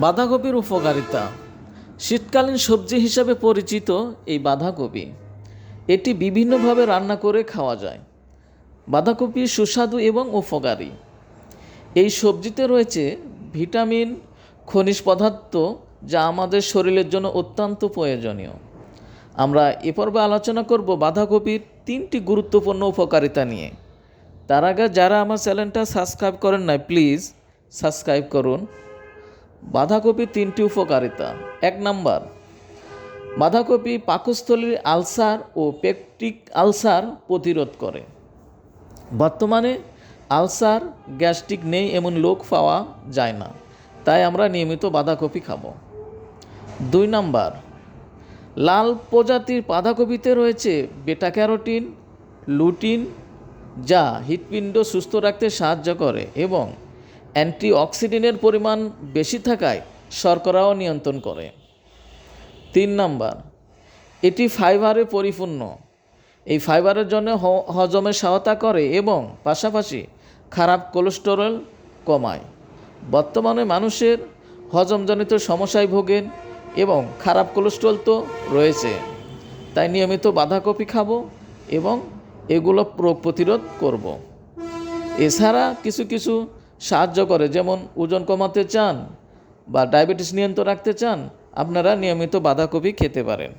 বাঁধাকপির উপকারিতা। শীতকালীন সবজি হিসাবে পরিচিত এই বাঁধাকপি। এটি বিভিন্নভাবে রান্না করে খাওয়া যায়। বাঁধাকপি সুস্বাদু এবং উপকারী। এই সবজিতে রয়েছে ভিটামিন, খনিজ পদার্থ, যা আমাদের শরীরের জন্য অত্যন্ত প্রয়োজনীয়। আমরা এ পর্বে আলোচনা করব বাঁধাকপির তিনটি গুরুত্বপূর্ণ উপকারিতা নিয়ে। তার আগে যারা আমার চ্যানেলটা সাবস্ক্রাইব করেন নাই, প্লিজ সাবস্ক্রাইব করুন। বাঁধাকপির তিনটি উপকারিতা। এক নাম্বার, বাঁধাকপি পাকস্থলীর আলসার ও পেপটিক আলসার প্রতিরোধ করে। বর্তমানে আলসার গ্যাস্ট্রিক নেই এমন লোক পাওয়া যায় না, তাই আমরা নিয়মিত বাঁধাকপি খাব। দুই নাম্বার, লাল প্রজাতির বাঁধাকপিতে রয়েছে বেটা ক্যারোটিন, লুটিন, যা হৃৎপিণ্ড সুস্থ রাখতে সাহায্য করে এবং অ্যান্টিঅক্সিডেন্টের পরিমাণ বেশি থাকায় শর্করাও নিয়ন্ত্রণ করে। তিন নাম্বার, এটি ফাইবারে পরিপূর্ণ। এই ফাইবারের জন্য হজমে সহায়তা করে এবং পাশাপাশি খারাপ কোলেস্টেরল কমায়। বর্তমানে মানুষের হজমজনিত সমস্যায় ভোগেন এবং খারাপ কোলেস্ট্রল তো রয়েছে। তাই নিয়মিত বাঁধাকপি খাব এবং এগুলো রোগ প্রতিরোধ করব। এছাড়া কিছু কিছু সাহায্য করে, যেমন ওজন কমাতে চান বা ডায়াবেটিস নিয়ন্ত্রণ রাখতে চান, আপনারা নিয়মিত বাঁধাকপি খেতে পারেন।